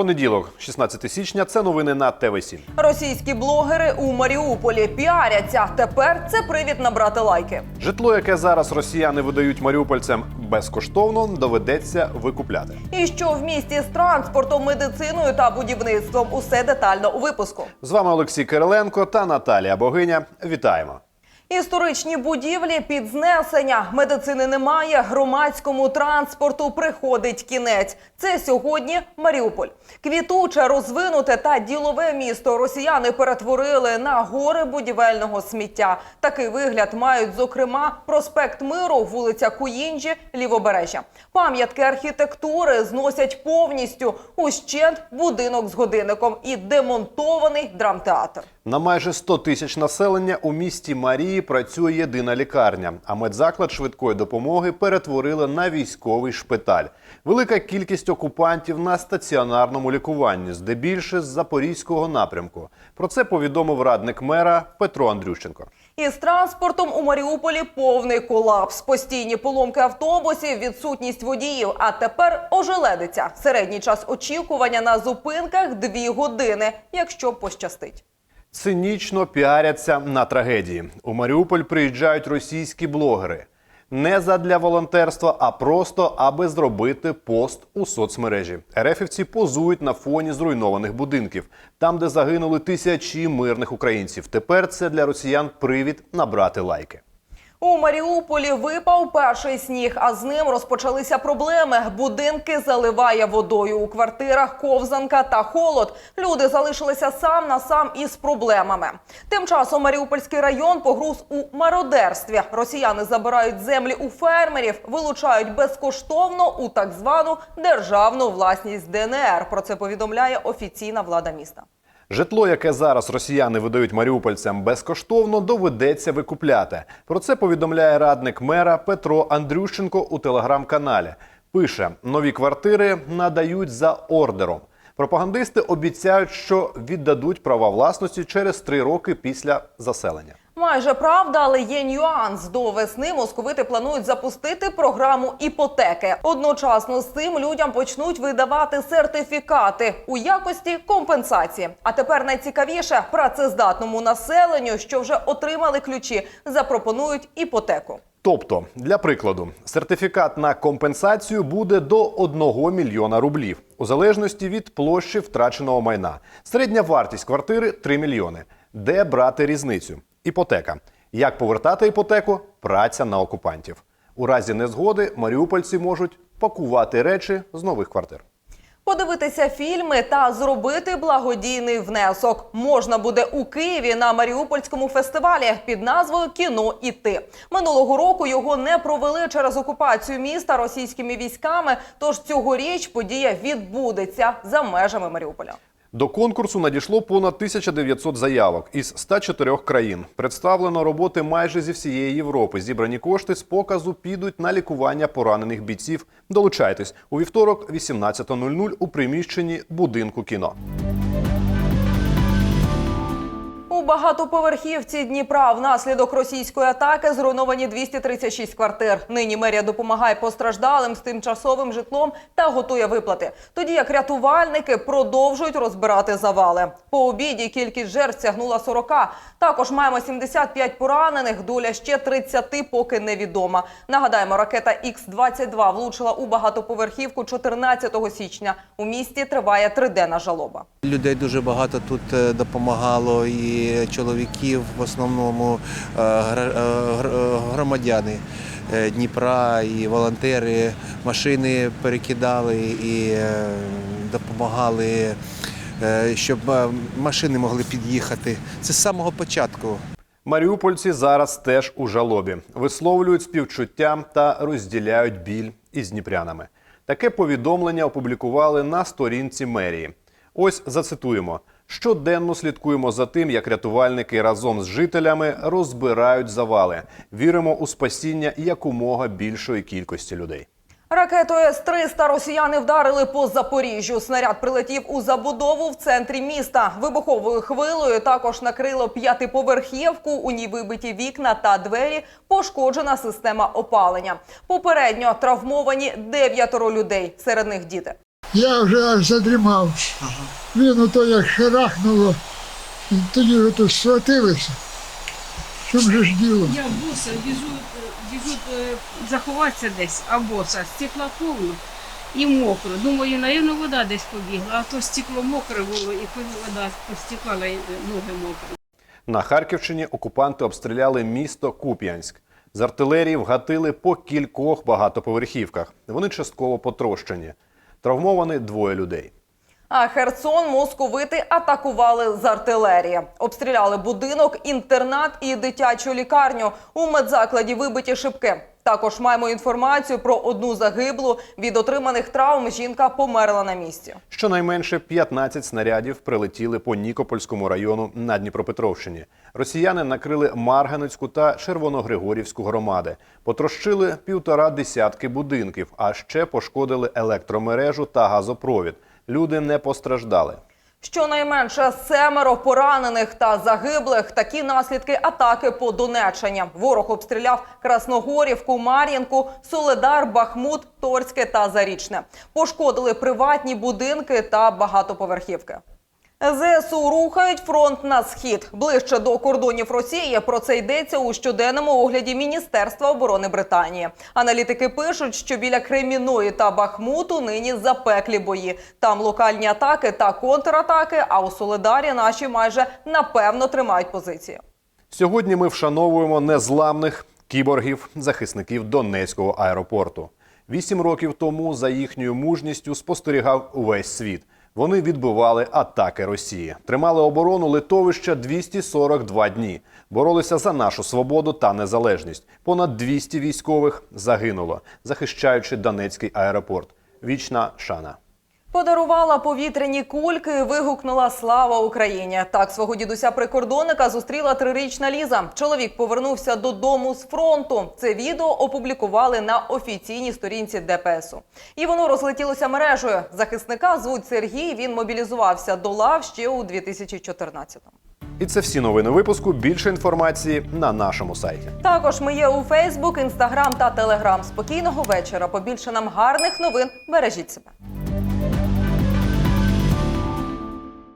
Понеділок, 16 січня. Це новини на ТВ 7 Російські блогери у Маріуполі піаряться. Тепер це привід набрати лайки. Житло, яке зараз росіяни видають маріупольцям безкоштовно, доведеться викупляти. І що в місті з транспортом, медициною та будівництвом усе детально у випуску. З вами Олексій Кириленко та Наталія Богиня. Вітаємо. Історичні будівлі під знесення. Медицини немає. Громадському транспорту приходить кінець. Це сьогодні Маріуполь. Квітуче, розвинуте та ділове місто росіяни перетворили на гори будівельного сміття. Такий вигляд мають, зокрема, проспект Миру, вулиця Куїнджі, Лівобережжя. Пам'ятки архітектури зносять повністю ущент будинок з годинником і демонтований драмтеатр. На майже 100 тисяч населення у місті Марії працює єдина лікарня, а медзаклад швидкої допомоги перетворили на військовий шпиталь. Велика кількість окупантів на стаціонарному лікуванні, здебільше з запорізького напрямку. Про це повідомив радник мера Петро Андрющенко. Із транспортом у Маріуполі повний колапс. Постійні поломки автобусів, відсутність водіїв. А тепер ожеледиться. Середній час очікування на зупинках дві години, якщо пощастить. Цинічно піаряться на трагедії. У Маріуполь приїжджають російські блогери. Не задля волонтерства, а просто аби зробити пост у соцмережі. Ерефівці позують на фоні зруйнованих будинків, там, де загинули тисячі мирних українців. Тепер це для росіян привід набрати лайки. У Маріуполі випав перший сніг, а з ним розпочалися проблеми. Будинки заливає водою у квартирах, ковзанка та холод. Люди залишилися сам на сам із проблемами. Тим часом Маріупольський район погруз у мародерстві. Росіяни забирають землі у фермерів, вилучають безкоштовно у так звану державну власність ДНР. Про це повідомляє офіційна влада міста. Житло, яке зараз росіяни видають маріупольцям безкоштовно, доведеться викупляти. Про це повідомляє радник мера Петро Андрющенко у телеграм-каналі. Пише: нові квартири надають за ордером. Пропагандисти обіцяють, що віддадуть права власності через три роки після заселення. Майже правда, але є нюанс. До весни московити планують запустити програму іпотеки. Одночасно з цим людям почнуть видавати сертифікати у якості компенсації. А тепер найцікавіше працездатному населенню, що вже отримали ключі, запропонують іпотеку. Тобто, для прикладу, сертифікат на компенсацію буде до 1 мільйона рублів, у залежності від площі втраченого майна. Середня вартість квартири 3 мільйони. Де брати різницю? Іпотека. Як повертати іпотеку? Праця на окупантів. У разі незгоди маріупольці можуть пакувати речі з нових квартир. Подивитися фільми та зробити благодійний внесок можна буде у Києві на Маріупольському фестивалі під назвою Кіно і ти минулого року його не провели через окупацію міста російськими військами. Тож цьогоріч подія відбудеться за межами Маріуполя. До конкурсу надійшло понад 1900 заявок із 104 країн. Представлено роботи майже зі всієї Європи. Зібрані кошти з показу підуть на лікування поранених бійців. Долучайтесь у вівторок, 18.00 у приміщенні будинку кіно. Багатоповерхівці Дніпра внаслідок російської атаки зруйновані 236 квартир. Нині мерія допомагає постраждалим з тимчасовим житлом та готує виплати. Тоді як рятувальники продовжують розбирати завали. По обіді кількість жертв сягнула 40. Також маємо 75 поранених. Доля ще 30 поки невідома. Нагадаємо, ракета Х-22 влучила у багатоповерхівку 14 січня. У місті триває триденна жалоба. Людей дуже багато тут е, допомагало, і чоловіків в основному е, е, е, громадяни Дніпра, і волонтери машини перекидали і допомагали, щоб машини могли під'їхати. Це з самого початку. Маріупольці зараз теж у жалобі, висловлюють співчуття та розділяють біль із дніпрянами. Таке повідомлення опублікували на сторінці мерії. Ось зацитуємо: щоденно слідкуємо за тим, як рятувальники разом з жителями розбирають завали. Віримо у спасіння якомога більшої кількості людей. Ракетою С-300 росіяни вдарили по Запоріжжю. Снаряд прилетів у забудову в центрі міста. Вибуховою хвилою також накрило п'ятиповерхівку. У ній вибиті вікна та двері. Пошкоджена система опалення. Попередньо травмовані дев'ятеро людей. Серед них діти. Я вже аж задрімав. Він ото як шарахнуло, і тоді ото схватилися. В чому же ж діло? Я боса біжу, біжу е, заховатися десь, а боса стекла повно і мокро. Думаю, напевно, вода десь побігла, а то стекло мокре було і вода постікала, і е, ноги мокрі. На Харківщині окупанти обстріляли місто Куп'янськ. З артилерії вгатили по кількох багатоповерхівках. Вони частково потрощені. Травмовані двоє людей. А Херсон московити атакували з артилерії. Обстріляли будинок, інтернат і дитячу лікарню. У медзакладі вибиті шибки. Також маємо інформацію про одну загиблу. Від отриманих травм жінка померла на місці. Щонайменше 15 снарядів прилетіли по Нікопольському району на Дніпропетровщині. Росіяни накрили Марганецьку та Червоногригорівську громади, потрощили півтора десятки будинків, а ще пошкодили електромережу та газопровід. Люди не постраждали. Щонайменше семеро поранених та загиблих. Такі наслідки атаки по Донеччині. Ворог обстріляв Красногорівку, Мар'їнку, Соледар, Бахмут, Торське та Зарічне. Пошкодили приватні будинки та багатоповерхівки. ЗСУ рухають фронт на схід ближче до кордонів Росії. Про це йдеться у щоденному огляді Міністерства оборони Британії. Аналітики пишуть, що біля Креміної та Бахмуту нині запеклі бої. Там локальні атаки та контратаки. А у Соледарі наші майже напевно тримають позиції. Сьогодні ми вшановуємо незламних кіборгів, захисників Донецького аеропорту. Вісім років тому за їхньою мужністю спостерігав увесь світ. Вони відбивали атаки Росії, тримали оборону литовища 242 дні, боролися за нашу свободу та незалежність. Понад 200 військових загинуло, захищаючи Донецький аеропорт. Вічна шана. Подарувала повітряні кульки, і вигукнула Слава Україні. Так свого дідуся прикордонника зустріла трирічна Ліза. Чоловік повернувся додому з фронту. Це відео опублікували на офіційній сторінці ДПСу. І воно розлетілося мережею. Захисника звуть Сергій. Він мобілізувався до лав ще у 2014-му. І це всі новини випуску. Більше інформації на нашому сайті. Також ми є у Фейсбук, Інстаграм та Телеграм. Спокійного вечора. Побільше нам гарних новин. Бережіть себе.